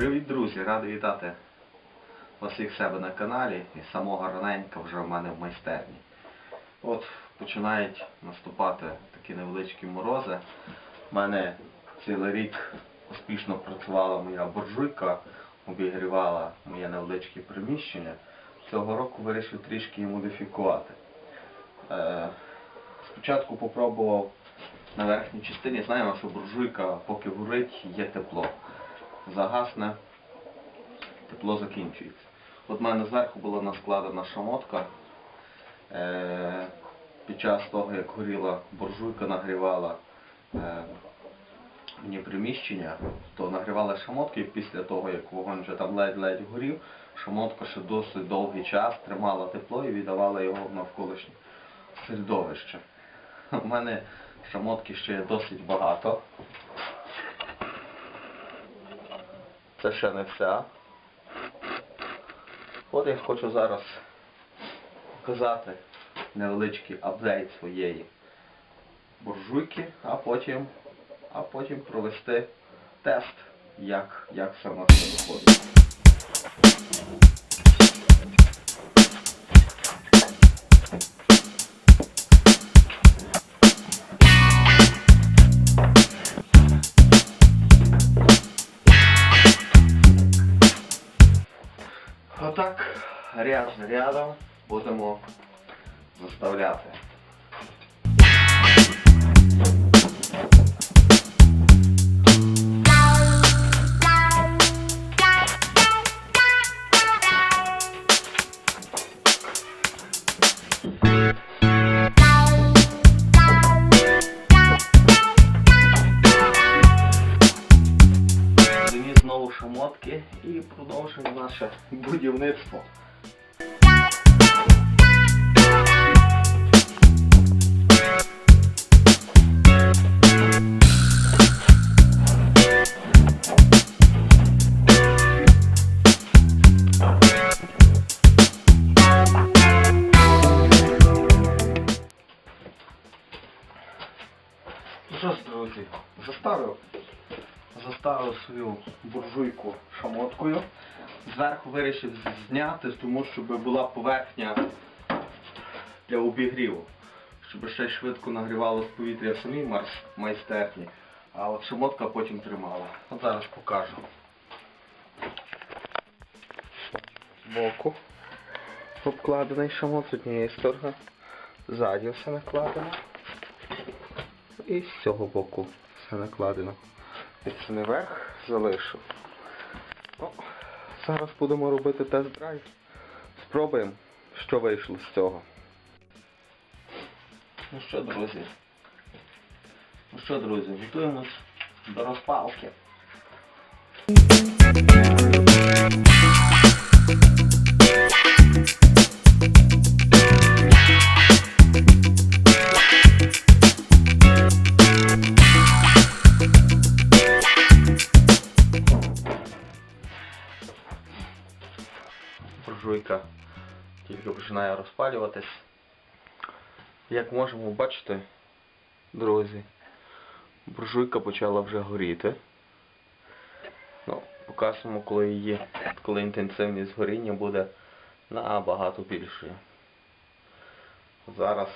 Привіт, друзі! Радий вітати вас всіх себе на каналі і самого раненька вже в мене в майстерні. От починають наступати такі невеличкі морози. У мене цілий рік успішно працювала моя буржуйка, обігрівала моє невеличке приміщення. Цього року вирішив трішки її модифікувати. Е, спочатку попробував на верхній частині, знаємо, що буржуйка поки горить, є тепло загасне, тепло закінчується. От в мене зверху була наскладена шамотка. Е, під час того, як горіла буржуйка, нагрівала е, мені приміщення, то нагрівала шамотки і після того, як вогонь вже там ледь-ледь горів, шамотка ще досить довгий час тримала тепло і віддавала його в навколишнє середовище. У мене шамотки ще є досить багато. Це ще не вся. От я хочу зараз показати невеличкий апдейт своєї буржуйки, а потім, а потім провести тест, як, як саме все виходить. Отак, ряд рядом будемо заставляти. Знову шамотки і продовжуємо наше будівництво. Заставив свою буржуйку шамоткою. Зверху вирішив зняти, тому щоб була поверхня для обігріву. Щоб ще швидко нагрівалось повітря в самій майстерні. А от шамотка потім тримала. От зараз покажу. Збоку обкладений шамот з однієї сторони. Ззаді все накладено. І з цього боку все накладено. Це не верх залишу. Ну, зараз будемо робити тест-драйв. Спробуємо, що вийшло з цього. Ну що, друзі? Ну що, друзі, готуємось до розпалки. Тільки починає розпалюватись. Як можемо бачити, друзі, буржуйка почала вже горіти. Ну, покажемо, коли її, коли інтенсивність горіння буде набагато більшою. Зараз,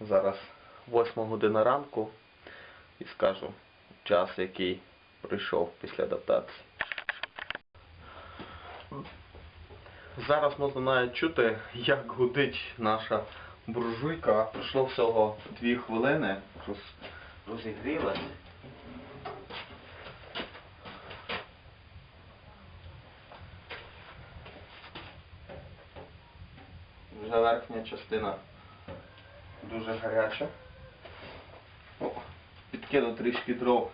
зараз 8 година ранку і скажу час, який прийшов після адаптації. Зараз можна навіть чути, як гудить наша буржуйка. Пройшло всього 2 хвилини, роз, розігрілась. Вже верхня частина дуже гаряча. О, підкину трішки дров.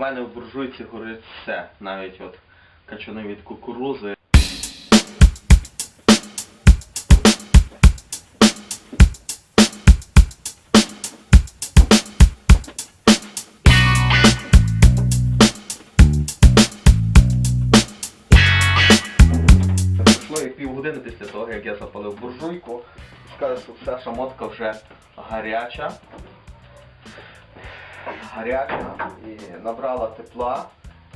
В мене в буржуйці горить все, навіть от качани від кукурузи. Пройшло і півгодини після того, як я запалив буржуйку. Скажу, що вся шамотка вже гаряча. Гаряча і набрала тепла.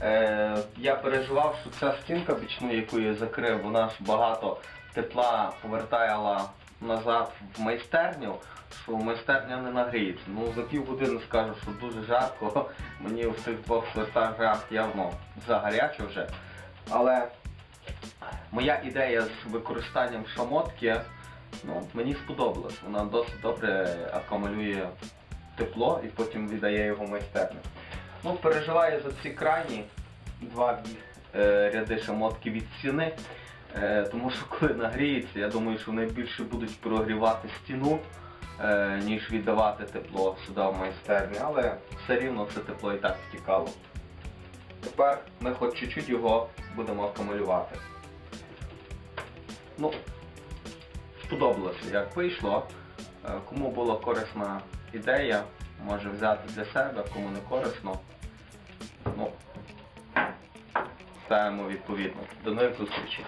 Е, я переживав, що ця стінка бічну, яку я закрив, вона ж багато тепла повертала назад в майстерню, що майстерня не нагріється. Ну за півгодини скажу, що дуже жарко. Мені в цих двох свертах жах явно загаряче вже. Але моя ідея з використанням шамотки ну, мені сподобалась. Вона досить добре акумулює тепло і потім віддає його майстерню. Ну, переживаю за ці крайні два е, ряди шамотки від стіни, е, тому що коли нагріється, я думаю, що вони більше будуть прогрівати стіну, е, ніж віддавати тепло сюди в майстерню, але все рівно це тепло і так втікало. Тепер ми хоч чуть-чуть його будемо акумулювати. Ну, сподобалося, як вийшло. Кому була корисна ідея, може взяти для себе, кому не корисно. Ну, ставимо відповідно. До нових зустрічей.